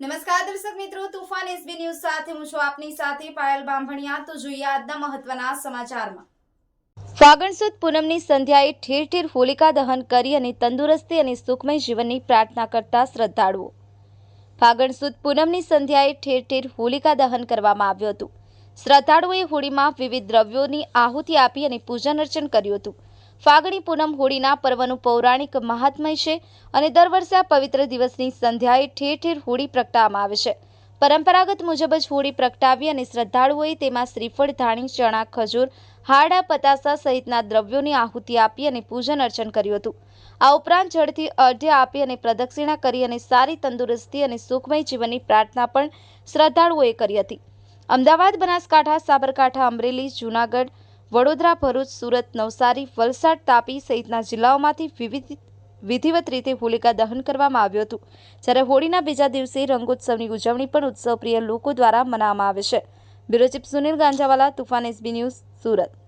નમસ્કાર દર્શક મિત્રો, તુફાન એસબી ન્યૂઝ સાથે હું છું આપની સાથે પાયલ બાંભણિયા. તો જોઈએ આજના મહત્વના સમાચારમાં. ફાગણ સુદ પૂનમની સંધ્યાએ ઠેર ઠેર હોલિકા દહન કરી અને તંદુરસ્તી અને સુખમય જીવનની પ્રાર્થના કરતા શ્રદ્ધાળુઓ. ફાગણ સુદ પૂનમની સંધ્યાએ ઠેર ઠેર હોલિકા દહન કરવામાં આવ્યું હતું. શ્રદ્ધાળુઓએ હોળીમાં વિવિધ દ્રવ્યોની આહુતિ આપી અને પૂજન અર્ચન કર્યું હતું. ફાગણી પૂનમ હોળીના પર્વનું પૌરાણિક મહાત્મય છે અને દર વર્ષે આ પવિત્ર દિવસની સંધ્યાએ ઠેર ઠેર હોળી પ્રગટાવવામાં આવે છે. પરંપરાગત મુજબ જ હોળી પ્રગટાવી અને શ્રદ્ધાળુઓએ તેમાં શ્રીફળ, ધાણી, ચણા, ખજૂર હાડા પતાસા સહિતના દ્રવ્યોની આહુતિ આપી અને પૂજન અર્ચન કર્યું હતું. આ ઉપરાંત જળથી અર્ધ્ય આપી અને પ્રદક્ષિણા કરી અને સારી તંદુરસ્તી અને સુખમય જીવનની પ્રાર્થના પણ શ્રદ્ધાળુઓએ કરી હતી. અમદાવાદ, બનાસકાંઠા, સાબરકાંઠા, અમરેલી, જૂનાગઢ વડોદરા, ભરૂચ, સુરત, નવસારી, વલસાડ, તાપી સહિતના જિલ્લાઓમાંથી વિવિધ વિધિવત રીતે હોલિકા દહન કરવામાં આવ્યું હતું. જ્યારે હોળીના બીજા દિવસે રંગોત્સવની ઉજવણી પણ ઉત્સવપ્રિય લોકો દ્વારા મનાવવામાં આવે છે. Bureau chief Sunil Ganjawala, Toofan SB news, Surat.